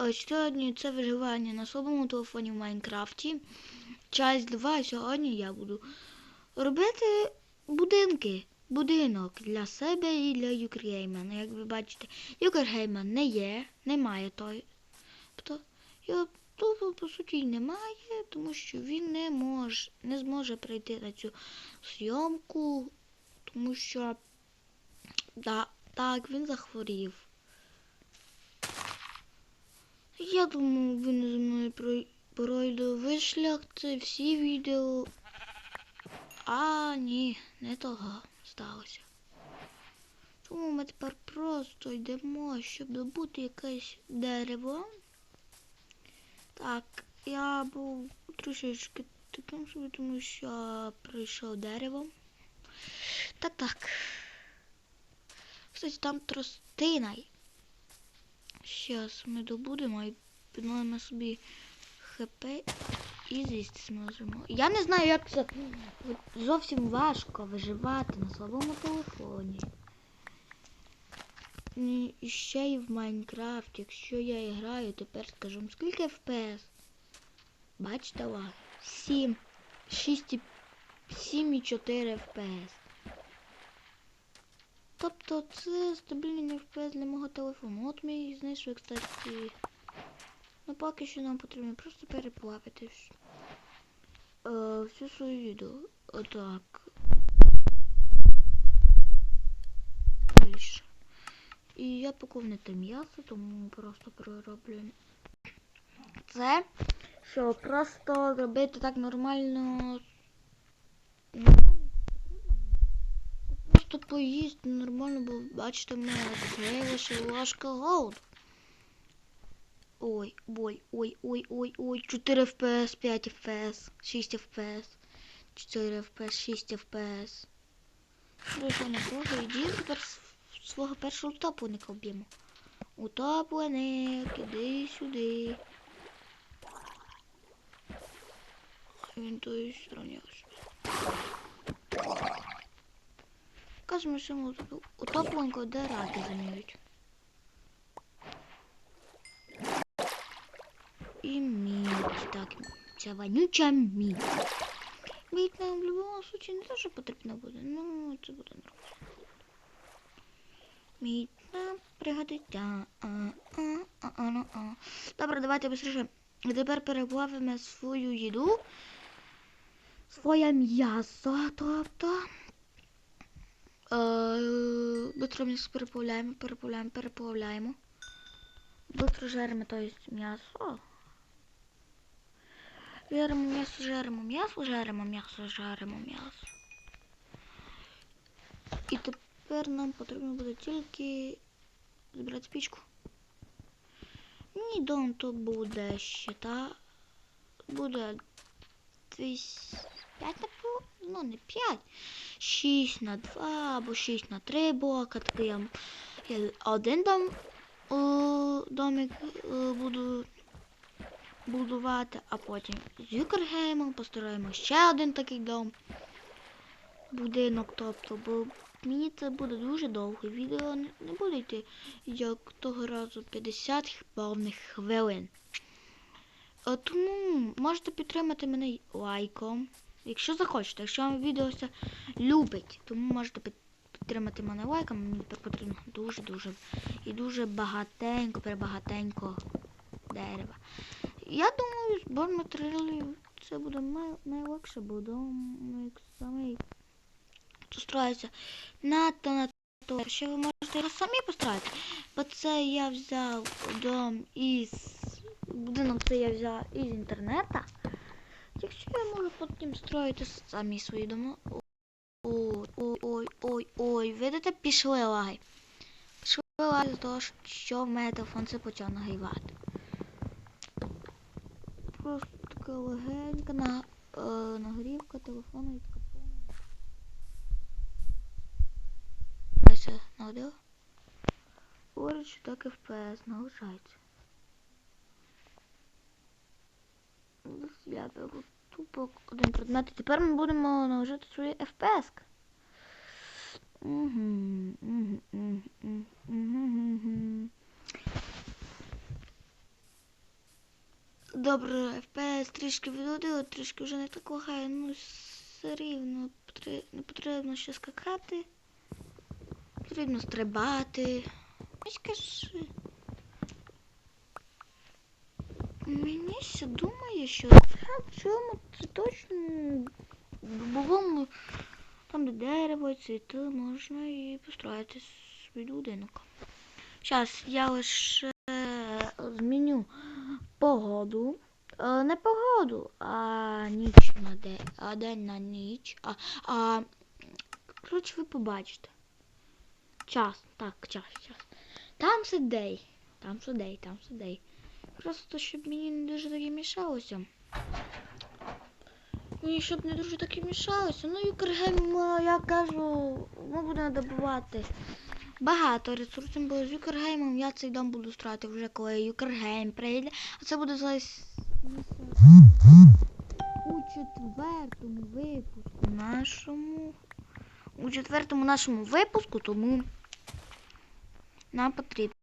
Е, сьогодні це виживання на слабому телефоні в Майнкрафті. Часть 2. Сьогодні я буду робити будинки. Будинок для себе і для Юкергеймена. Як ви бачите, Юкергеймен не є, немає той. Тобто його тут, по суті, немає, тому що він не може, не зможе прийти на цю зйомку, тому що да, так, він захворів. Я думаю, ви не зі мною пройду ви це всі відео. А ні, не того сталося. Тому ми тепер просто йдемо, щоб добути якесь дерево. Так, я був трошечки таким собі, тому що прийшов дерево. Та так. Кстати, там тростина. Щас ми добудемо і підновимо собі ХП і з'їсти зможемо. Я не знаю, як це зовсім важко виживати на слабому телефоні. І ще й в Майнкрафті. Якщо я граю, тепер скажу скільки FPS? Бачите увагу? 7. 6 7,4 FPS. Тобто це стабільний FPS для мого телефону. От мій знайшов, кстати. Ну поки що нам потрібно просто переплавити е, всю свою їду. Отак. Більше. І я поковнити м'ясо, тому просто перероблю це, щоб просто робити так нормально. Просто поїсти нормально, бо бачите, в мене це лише ложка голод. Ой, ой, ой, ой, ой, ой. 4 FPS, 5 FPS, 6 FPS, 4 FPS, 6 FPS. Дуже ну, неплохо. Іди тепер свого першого утопленника вб'ємо. Утопленик, іди сюди. Він тої сторони. Кажемо, що ми утопленку де раки замінюють. и мідь. Так, ця вонюча мідь. Мідь нам в будь-якому случае не те, що потрібно буде, ну це буде а, а, а, а. Ну, Добре, давайте быстріше. Тепер переплавимо свою їду. Своє м'ясо, тобто. Е, Быстро м'ясо переплавляємо, переплавляємо, переплавляємо. Быстро жаримо, то есть м'ясо. Жаримо м'ясо, жаримо м'ясо, жаримо м'ясо, жаримо м'ясо. І тепер нам потрібно буде тільки збирати пічку. Мій дом то буде ще, та буде 5 на ну не 5, 6 на 2 або 6 на 3 блока. Такий я один дом, е, домик е, буду будувати, а потім з Юкергеймом построїмо ще один такий дом. Будинок, тобто, бо мені це буде дуже довго. Відео не буде йти як того разу 50 повних хвилин. Е, тому можете підтримати мене лайком. Якщо захочете, якщо вам відео все любить, тому можете підтримати мене лайком. Мені тепер потрібно дуже-дуже і дуже багатенько, прибагатенько дерева. Я думаю, збір матеріалів це буде най найлегше, бо думаю, ну, самий постараюся надто на то. Ще ви можете його самі постарати. Бо це я взяв дом із будинок це я взяв із інтернета. Якщо я можу потім строїти самі свої дома. Ой-ой-ой-ой, видите, пішли лай. Пішли лай з того, що в мене телефон це почав нагрівати просто така легенька на, е, нагрівка телефону від капону. Нагрів. Говорить, що так FPS наглушається. Я беру тупо один предмет. Тепер ми будемо наложити свої FPS. Угу, угу, угу, угу, угу. Добре, FPS трішки відводило, трішки вже не так лагає, ну все рівно не потрібно ще скакати. Потрібно стрибати. Ось кажи. Мені ще думає, що це в цьому це точно дубовому, там де дерево, цвіти, можна і построїти свій будинок. Зараз я лише погоду. Е, Не погоду, а ніч на день, а день на ніч. А, а коротше, ви побачите. Час, так, час, час. Там сидей, там сидей, там сидей. Просто щоб мені не дуже таке мішалося. Мені щоб не дуже таке мішалося. Ну, Юкергейм, я кажу, ми будемо добувати багато ресурсів, бо з Юкергеймом я цей дом буду строїти вже коли Юкергейм прийде. А це буде зараз у четвертому випуску нашому. У четвертому нашому випуску, тому нам потрібно.